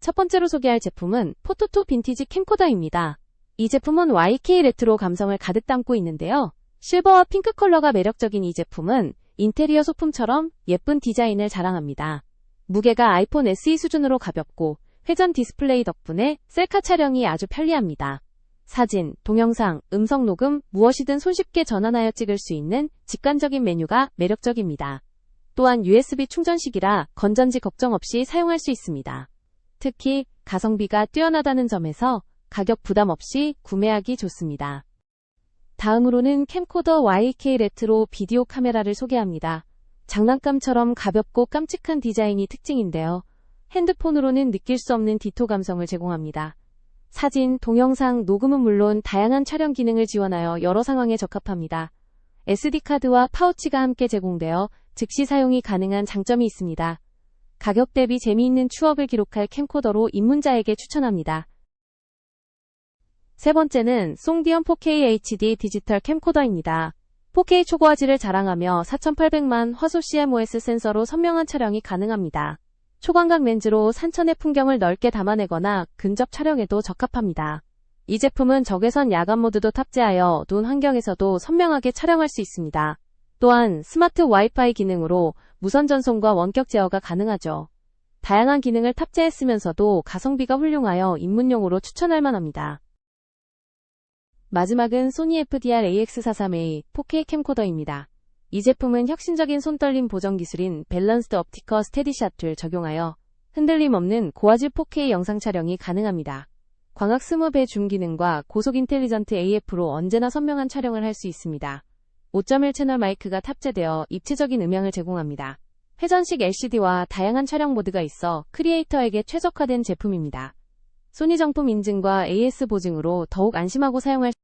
첫 번째로 소개할 제품은 포토2 빈티지 캠코더입니다. 이 제품은 YK 레트로 감성을 가득 담고 있는데요. 실버와 핑크 컬러가 매력적인 이 제품은 인테리어 소품처럼 예쁜 디자인을 자랑합니다. 무게가 아이폰 SE 수준으로 가볍고 회전 디스플레이 덕분에 셀카 촬영이 아주 편리합니다. 사진, 동영상, 음성 녹음 무엇이든 손쉽게 전환하여 찍을 수 있는 직관적인 메뉴가 매력적입니다. 또한 USB 충전식이라 건전지 걱정 없이 사용할 수 있습니다. 특히 가성비가 뛰어나다는 점에서 가격 부담 없이 구매하기 좋습니다. 다음으로는 캠코더 YK 레트로 비디오 카메라를 소개합니다. 장난감처럼 가볍고 깜찍한 디자인이 특징인데요. 핸드폰으로는 느낄 수 없는 디토 감성을 제공합니다. 사진, 동영상, 녹음은 물론 다양한 촬영 기능을 지원하여 여러 상황에 적합합니다. SD카드와 파우치가 함께 제공되어 즉시 사용이 가능한 장점이 있습니다. 가격 대비 재미있는 추억을 기록할 캠코더로 입문자에게 추천합니다. 세 번째는 송디언 4K HD 디지털 캠코더입니다. 4K 초고화질을 자랑하며 4800만 화소 CMOS 센서로 선명한 촬영이 가능합니다. 초광각 렌즈로 산천의 풍경을 넓게 담아내거나 근접 촬영에도 적합합니다. 이 제품은 적외선 야간 모드도 탑재하여 눈 환경에서도 선명하게 촬영할 수 있습니다. 또한 스마트 와이파이 기능으로 무선 전송과 원격 제어가 가능하죠. 다양한 기능을 탑재했으면서도 가성비가 훌륭하여 입문용으로 추천할 만합니다. 마지막은 소니 FDR AX43A 4K 캠코더입니다. 이 제품은 혁신적인 손떨림 보정 기술인 밸런스드 업티커 스테디샷을 적용하여 흔들림 없는 고화질 4K 영상 촬영이 가능합니다. 광학 스무 배 줌 기능과 고속 인텔리전트 AF로 언제나 선명한 촬영을 할 수 있습니다. 5.1 채널 마이크가 탑재되어 입체적인 음향을 제공합니다. 회전식 LCD와 다양한 촬영 모드가 있어 크리에이터에게 최적화된 제품입니다. 소니 정품 인증과 AS 보증으로 더욱 안심하고 사용할